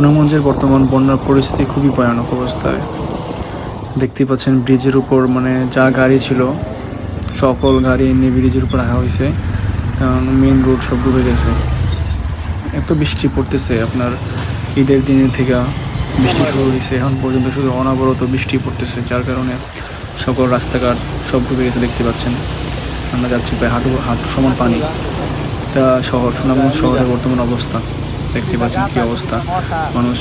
সুনামগঞ্জের বর্তমান বন্যার পরিস্থিতি খুবই ভয়ানক অবস্থায়। দেখতেই পাচ্ছেন ব্রিজের উপর মানে যা গাড়ি ছিল, সকল গাড়ি এনে ব্রিজের উপর রাখা হয়েছে, কারণ মেন রোড সব ডুবে গেছে। এত বৃষ্টি পড়তেছে আপনার ঈদের দিনের থেকে বৃষ্টি শুরু হয়েছে, এখন পর্যন্ত শুধু অনাবরত বৃষ্টি পড়তেছে, যার কারণে সকল রাস্তাঘাট সব ডুবে গেছে দেখতে পাচ্ছেন। আমরা যাচ্ছি প্রায় হাঁটু হাঁটু সমান পানি। এটা শহর সুনামগঞ্জ শহরের বর্তমান অবস্থা। দেখতে পাচ্ছেন কী অবস্থা। মানুষ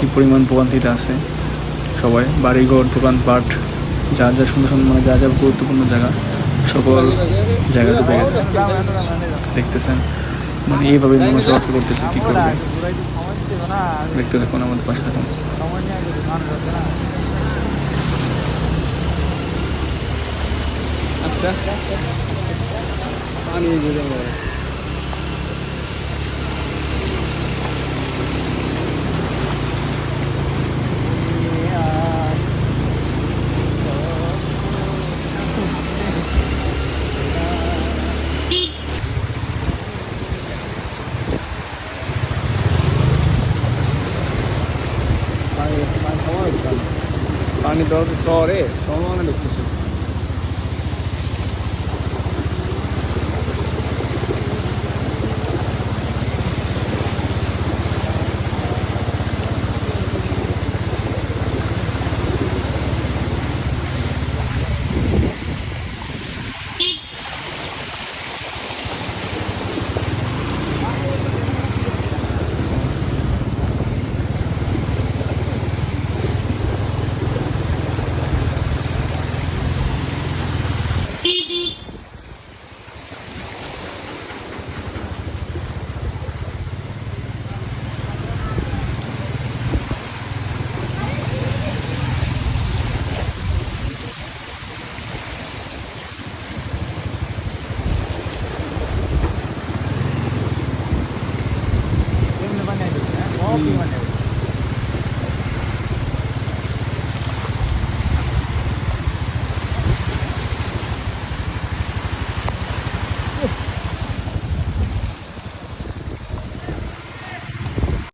কি পরিমাণ ভোগান্তিতে আছে। সবাই বাড়িঘর, দোকানপাট, যা যা সুন্দর সুন্দর মানে যা যা গুরুত্বপূর্ণ জায়গা, সকল জায়গা ডুবে গেছে। দেখতেছেন মানে এইভাবে মানুষ চলাচল করতেছে, কী করবে? দেখতে থাকুন, আমাদের পাশে থাকুন। আস্তে আস্তে পানি দেওয়া শহরে সমানে ঢুকতেছে 滴滴。